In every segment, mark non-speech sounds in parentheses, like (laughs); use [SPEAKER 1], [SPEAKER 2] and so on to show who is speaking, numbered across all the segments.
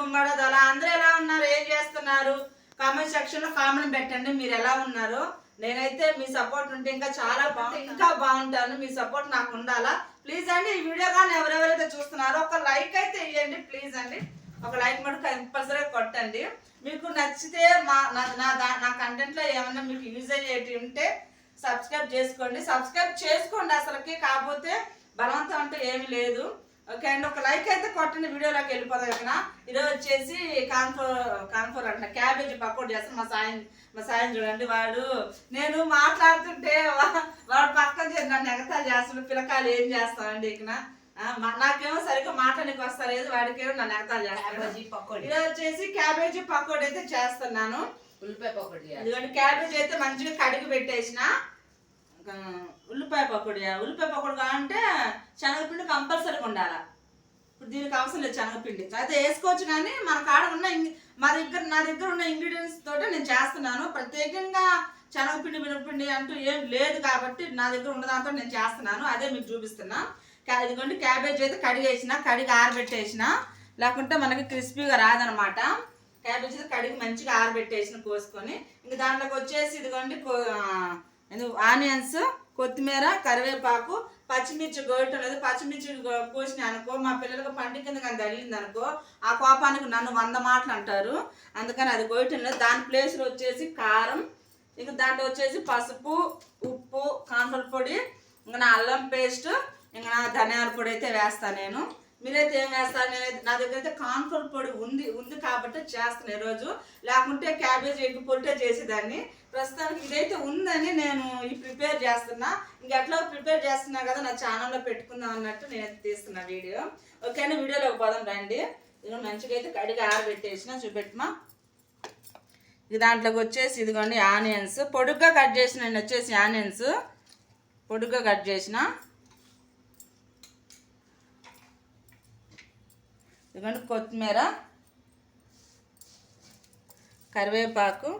[SPEAKER 1] గుమ్మడదల అందరూ ఎలా ఉన్నారు? ఏం చేస్తున్నారు? కామెంట్ సెక్షన్లో కామెంట్ పెట్టండి. మీరు ఎలా ఉన్నారు? నేనైతే మీ సపోర్ట్ ఉంటే ఇంకా చాలా బాగుంది ఇంకా బాగుంటాను. మీ సపోర్ట్ నాకు ఉండాలా? ప్లీజ్ అండి ఈ వీడియో కానీ ఎవరెవరైతే చూస్తున్నారో ఒక లైక్ అయితే ఇవ్వండి ప్లీజ్ అండి. ఒక లైక్ మటు కంపల్సరీగా కొట్టండి. మీకు నచ్చితే మా నా నా దా- నా కంటెంట్లో ఏమన్నా మీకు యూజ్ అయ్యేటి ఉంటే సబ్స్క్రైబ్ చేసుకోండి. సబ్స్క్రైబ్ చేసుకోండి అసలుకి. కాకపోతే బలవంతం అంటే ఏమీ లేదు. ఓకే అండి ఒక లైక్ అయితే కొట్టండి వీడియోలోకి వెళ్ళిపోతాం ఇక్కడ ఈరోజు వచ్చేసి కాన్ఫోర్ కాన్ఫోర్ అంట. క్యాబేజీ పకోడీ చేస్తాను మా సాయం మా సాయం చూడండి వాడు. నేను మాట్లాడుతుంటే వాడు పక్కన చేసి నన్ను ఎగతాలు చేస్తున్నాడు పిల్లకాయలు ఏం చేస్తామండి ఇక్కడ? నాకేమో సరిగ్గా మాట్లాడడానికి వస్తలేదు వాడికేమో నన్ను ఎగతాలు చేస్తాడు.
[SPEAKER 2] పకోడీ.
[SPEAKER 1] ఈరోజు వచ్చేసి క్యాబేజీ పకోడీ అయితే చేస్తున్నాను.
[SPEAKER 2] ఉల్లిపాయ పకోడీ.
[SPEAKER 1] ఇదిగోండి క్యాబేజ్ అయితే మంచిగా కడిగి పెట్టేసిన. ఉల్లిపాయ పకోడీ ఉల్లిపాయ పకోడీ కావాలంటే శనగపిండి కంపల్సరీగా ఉండాలి. ఇప్పుడు దీనికి అవసరం లేదు శనగపిండి. అయితే వేసుకోవచ్చు కానీ మన కాడ ఉన్న మా దగ్గర నా దగ్గర ఉన్న ఇంగ్రీడియంట్స్ తోటే నేను చేస్తున్నాను. ప్రత్యేకంగా శనగపిండి మినపిండి అంటూ ఏం లేదు కాబట్టి నా దగ్గర ఉన్న దాంతో నేను చేస్తున్నాను. అదే మీకు చూపిస్తున్నా. ఇదిగోండి క్యాబేజ్ అయితే కడిగేసిన కడిగి ఆరబెట్టేసిన. లేకుంటే మనకి క్రిస్పీగా రాదనమాట. క్యాబేజ్ అయితే కడిగి మంచిగా ఆరబెట్టేసిన కోసుకొని. ఇంక దాంట్లోకి వచ్చేసి ఇదిగోండి కో- ఆనియన్స్ కొత్తిమీర కరివేపాకు పచ్చిమిర్చి గోయటం లేదు పచ్చిమిర్చి గో- కోసిన అనుకో మా పిల్లలకు పంటి కింద కానీ తగిలింది అనుకో ఆ కోపానికి నన్ను వంద మాటలు అంటారు. అందుకని అది కోయటం లేదు దాని ప్లేస్లో వచ్చేసి కారం ఇంకా దాంట్లో వచ్చేసి పసుపు ఉప్పు కాన్ఫర్ పొడి ఇంకా నా అల్లం పేస్ట్ ఇంకా నా ధనియాల పొడి అయితే వేస్తాను నేను. మీరైతే ఏం వేస్తారు? నేనైతే నా దగ్గర అయితే కాన్ఫర్ పొడి ఉంది ఉంది కాబట్టి చేస్తాను ఈరోజు లేకుంటే క్యాబేజ్ ఎగ్ పొట్టే చేసేదాన్ని. ప్రస్తుతానికి ఇదైతే ఉందని నేను ఈ ప్రిపేర్ చేస్తున్నా. ఇంకెట్లా ప్రిపేర్ చేస్తున్నా కదా నా ఛానల్లో పెట్టుకుందాం అన్నట్టు నేను తీస్తున్నా వీడియో. ఓకేనా? వీడియోలో పోదాం రండి. ఇదిగో మంచిగా అయితే కడిగి ఆరబెట్టేసిన చూపెట్టమా. ఇది దాంట్లోకి వచ్చేసి ఇదిగోండి ఆనియన్స్. పొడుగ్గా కట్ చేసిన వచ్చేసి ఆనియన్స్. పొడుగ్గా కట్ చేసిన. ఇదిగోండి కొత్తిమీర. కరివేపాకు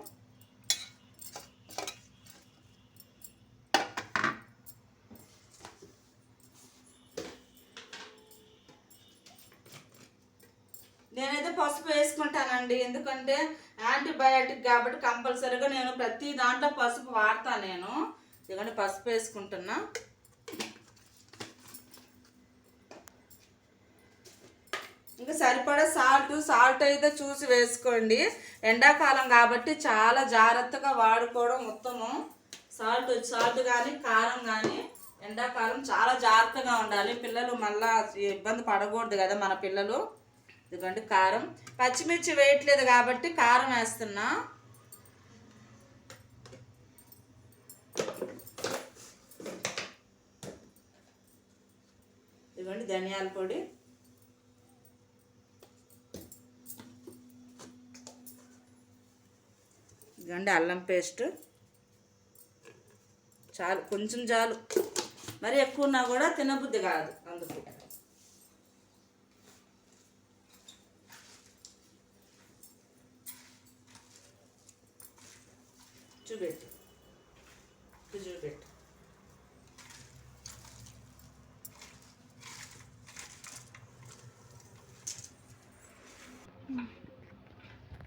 [SPEAKER 1] నేనైతే పసుపు అండి. ఎందుకంటే యాంటీబయాటిక్ కాబట్టి కంపల్సరీగా నేను ప్రతి దాంట్లో పసుపు వాడతాను నేను. ఎందుకంటే పసుపు వేసుకుంటున్నా. ఇంకా సరిపడా సాల్ట్ సాల్ట్ అయితే చూసి వేసుకోండి. ఎండాకాలం కాబట్టి చాలా జాగ్రత్తగా వాడుకోవడం ఉత్తమం. సాల్ట్ సాల్ట్ కానీ కారం కానీ ఎండాకాలం చాలా జాగ్రత్తగా ఉండాలి. పిల్లలు మళ్ళా ఇబ్బంది పడకూడదు కదా మన పిల్లలు. ఇదిగోండి కారం. పచ్చిమిర్చి వేయట్లేదు కాబట్టి కారం వేస్తున్నా. ఇదిగోండి ధనియాల పొడి. ఇదిగోండి అల్లం పేస్ట్. చాలు కొంచెం చాలు. మరి ఎక్కువ ఉన్నా కూడా తినబుద్ధి కాదు అందుకు. చూపెట్టు ఇది చూపెట్టు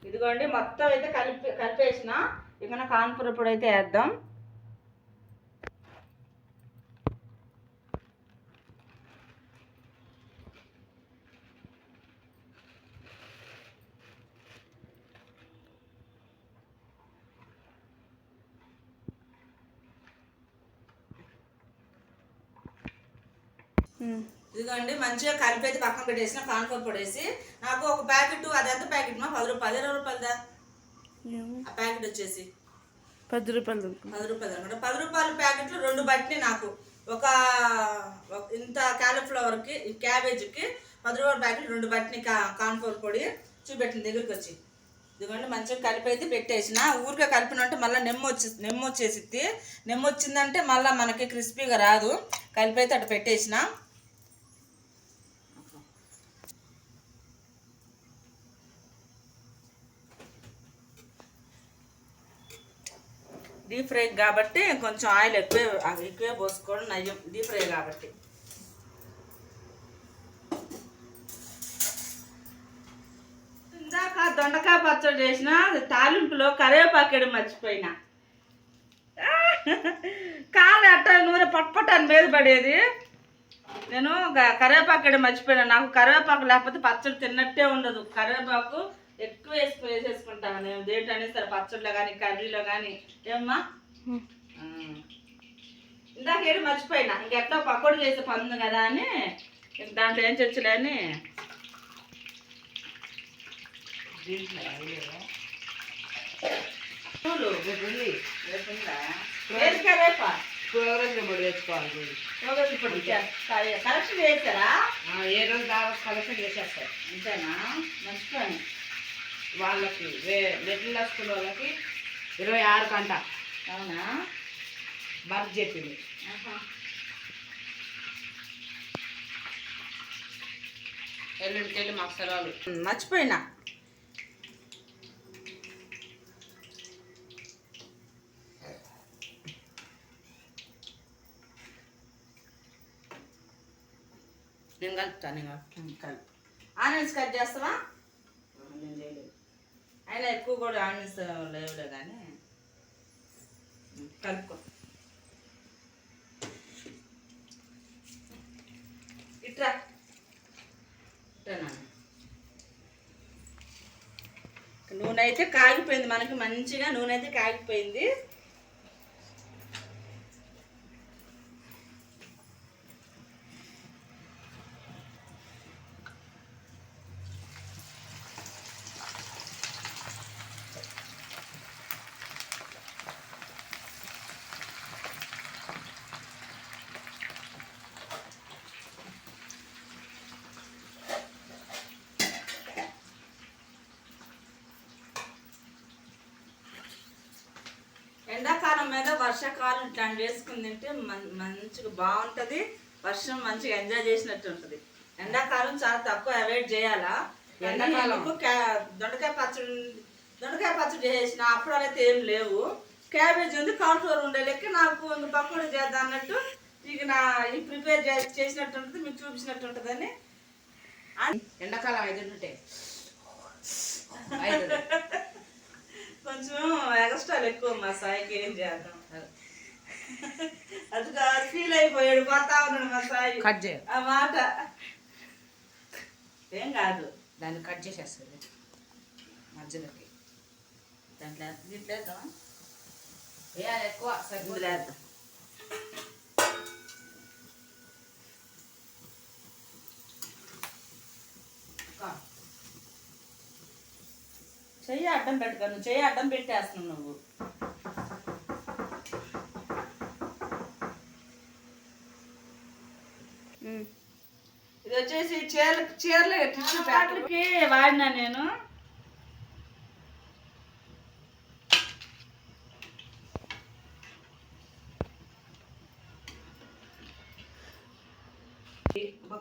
[SPEAKER 1] ఇదిగోండి మొత్తం అయితే కలిపి కలిపేసిన. ఇక కాన్పూర్ అయితే వేద్దాం. ఇదిగోండి మంచిగా కలిపి అయితే పక్కన పెట్టేసిన కాన్పూర్ పొడి వేసి నాకు ఒక ప్యాకెట్ అది ఎంత ప్యాకెట్ మా? పది రూపాయలు ఇరవై రూపాయలదా? ఆ ప్యాకెట్ వచ్చేసి.
[SPEAKER 3] పది రూపాయలు
[SPEAKER 1] పది రూపాయలు అనమాట. పది రూపాయల ప్యాకెట్లు రెండు బట్టి నాకు. ఒక ఇంత క్యాలీఫ్లవర్కి క్యాబేజీకి పది రూపాయల ప్యాకెట్ రెండు బట్టిని కా కాన్ఫ్లవర్ పొడి చూపెట్టిన దగ్గరికి వచ్చి ఇదిగోండి మంచిగా కలిపి అయితే పెట్టేసిన. ఊరికే కలిపినంటే మళ్ళీ నెమ్మ వచ్చి నెమ్మ వచ్చేసిద్ది. నెమ్మ వచ్చిందంటే మళ్ళీ మనకి క్రిస్పీగా రాదు. కలిపి అయితే అటు పెట్టేసిన. డీప్ ఫ్రై కాబట్టి కొంచెం ఆయిల్ ఎక్కువే ఎక్కువే పోసుకోవడం నయ్యం. డీప్ ఫ్రై కాబట్టి. దొండకాయ పచ్చడి చేసిన తాలింపులో కరివేపాకేడు మర్చిపోయినా. కాలు అట్ట నూనె పట్పటాన్ని అని మీద పడేది. నేను గ- మర్చిపోయినా. నాకు కరివేపాకు లేకపోతే పచ్చడి తిన్నట్టే ఉండదు. కరివేపాకు ఎక్కువ వేసుకు వేసేసుకుంటాను నేను దేంటనే సరే పచ్చడిలో కానీ కర్రీలో కానీ ఏమ్మా. ఇందాక ఏడు మర్చిపోయినా. ఇంకెట్లా పకోడీ చేసే పని ఉంది కదా అని. ఇంక దాంట్లో ఏం చచ్చులే అని. పూలు రేపుందా? వేసుకా రేపా?
[SPEAKER 2] ప్రోగ్రెస్ తెచ్చుకోవాలి
[SPEAKER 1] రోజు ఇప్పుడు చే- కరె- కరెక్షన్ చేశారా?
[SPEAKER 2] ఏ రోజు దాకా కలెక్షన్ చేసేస్తారు
[SPEAKER 1] అంతేనా? మర్చిపోయాను.
[SPEAKER 2] వాళ్ళకి వే మిడిల్ స్కూల్ వాళ్ళకి ఇరవై ఆరు కంట.
[SPEAKER 1] అవునా?
[SPEAKER 2] బర్త్ చెప్పింది. ఎల్లుండికి వెళ్ళి మాకు సెలవులు
[SPEAKER 1] మర్చిపోయినా.
[SPEAKER 2] నేను కలుపుతాను.
[SPEAKER 1] కలుపు ఆనియన్స్ కట్ చేస్తావా? అయినా ఎక్కువ కూడా ఆనియన్స్ లేవులే కానీ కలుపుకో. ఇట్రా. ఇట్రా నూనె అయితే కాగిపోయింది మనకి మంచిగా నూనె అయితే కాగిపోయింది. మీద వర్షాకాలం ఇట్లాంటి వేసుకుని తింటే మంచిగా బాగుంటుంది. వర్షం మంచిగా ఎంజాయ్ చేసినట్టు ఉంటుంది. ఎండాకాలం చాలా తక్కువ అవాయిడ్ చేయాలా? ఎండాకాలం. దొండకాయ పచ్చడి దొండకాయ పచ్చడి చేసిన అప్పుడు అయితే ఏం లేవు. క్యాబేజ్ ఉంది కాన్ఫ్లవర్ ఉండే లెక్క నాకు ఇంక పకోడీ చేద్దాం అన్నట్టు ఇక నా ఈ ప్రిపేర్ చేసినట్టు ఉంటుంది మీకు చూపించినట్టు ఉంటుందని.
[SPEAKER 2] ఎండాకాలం ఐదు (laughs)
[SPEAKER 1] కొంచెం ఎక్స్ట్రాలు ఎక్కువ మా సాయికి ఏం చేద్దాం. అది. ఫీల్ అయిపోయాడు పోతా ఉన్నాడు మా సాయి.
[SPEAKER 2] కట్ చేయ.
[SPEAKER 1] ఆ మాట. ఏం కాదు.
[SPEAKER 2] దాన్ని కట్ చేసేస్తుంది మధ్యలోకి.
[SPEAKER 1] దాంట్లో దీంట్లో వేద్దామా
[SPEAKER 2] వేయాలి ఎక్కువ. సరిపోతుంది.
[SPEAKER 1] వేద్దాం. చెయ్యి అడ్డం పెట్టుకో నువ్వు చెయ్యి అడ్డం పెట్టేస్తున్నావు నువ్వు. ఇది వచ్చేసి చీర చీరలు టిష్యూ ప్యాకెట్కి వాడినా నేను.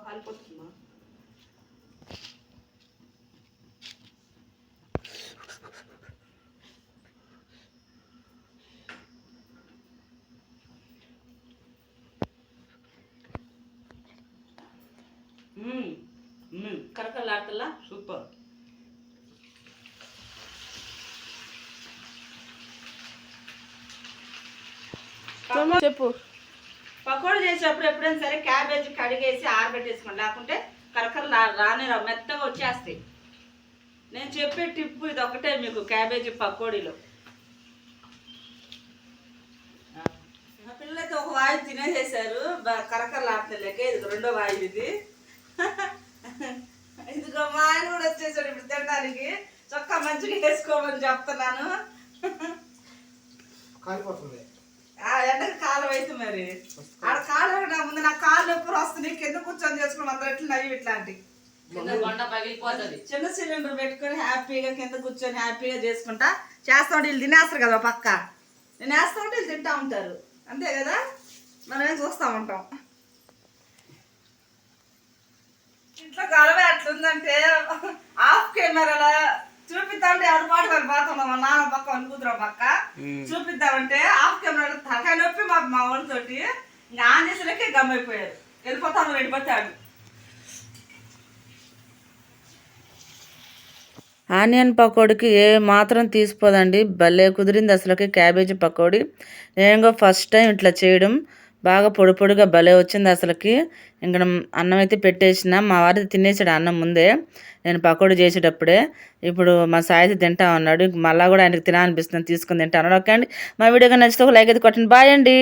[SPEAKER 2] కాలిపోతుందా?
[SPEAKER 1] కరకలాటలా
[SPEAKER 2] సూపర్.
[SPEAKER 1] చెప్పు. పకోడీ చేసేటప్పుడు ఎప్పుడైనా సరే క్యాబేజీ కడిగేసి ఆరబెట్టేసుకోండి. లేకుంటే కరకర రాని రావు. మెత్తగా వచ్చేస్తాయి. నేను చెప్పే టిప్పు ఇది ఒకటే మీకు క్యాబేజీ పకోడీలో. పిల్లలైతే ఒక వాయి తినేసేసారు కరకరలాడలేక ఇది రెండో వాయి ఇది. ఇదిగో మా ఆయన కూడా వచ్చేసాడు ఇప్పుడు తినడానికి. చొక్కా మంచిగా వేసుకోమని చెప్తున్నాను.
[SPEAKER 3] కాలిపోతుంది.
[SPEAKER 1] ఆ ఎండకు కాలం అయితే మరి. ఆడ కాలు నా ముందు నా కాళ్ళు ఎప్పుడు వస్తున్నాయి కింద కూర్చొని చేసుకుని అందరూ ఎట్లా నవ్వి ఇట్లాంటి. చిన్న సిలిండర్ పెట్టుకొని హ్యాపీగా కింద కూర్చొని హ్యాపీగా చేసుకుంటా. చేస్తా ఉంటే వీళ్ళు తినేస్తారు కదా పక్క. నేను వేస్తా ఉంటే వీళ్ళు తింటా ఉంటారు. అంతే కదా? మనం ఏం చూస్తూ ఉంటాం. ఇంట్లో గొడవ ఎట్లుందంటే ఆఫ్ కెమెరాలో చూపిద్దామంటే ఎవరి పాటు వాళ్ళు పోతున్నాం మా నాన్న పక్క వాళ్ళ కూతురు పక్క. చూపిద్దామంటే ఆఫ్ కెమెరాలో తలకాయ నొప్పి మా మా వాళ్ళతోటి ఇంకా ఆన్ చేసేలకే గమ్మైపోయారు వెళ్ళిపోతాను వెళ్ళిపోతాడు. ఆనియన్ పకోడీకి ఏ మాత్రం తీసిపోదండి భలే కుదిరింది అసలుకి క్యాబేజీ పకోడీ. నేను ఫస్ట్ టైం ఇట్లా చేయడం. బాగా పొడి పొడిగా భలే వచ్చింది అసలుకి. ఇంకా అన్నం అయితే పెట్టేసిన మా వారి తినేసాడు అన్నం ముందే. నేను పకోడీ చేసేటప్పుడే. ఇప్పుడు మా సాయి అయితే తింటా ఉన్నాడు. మళ్ళీ కూడా ఆయనకి తినాలనిపిస్తుంది తీసుకుని తింటా ఉన్నాడు. ఓకే అండి. మా వీడియో నచ్చితే ఒక లైక్ అయితే కొట్టండి. బాయ్ అండి.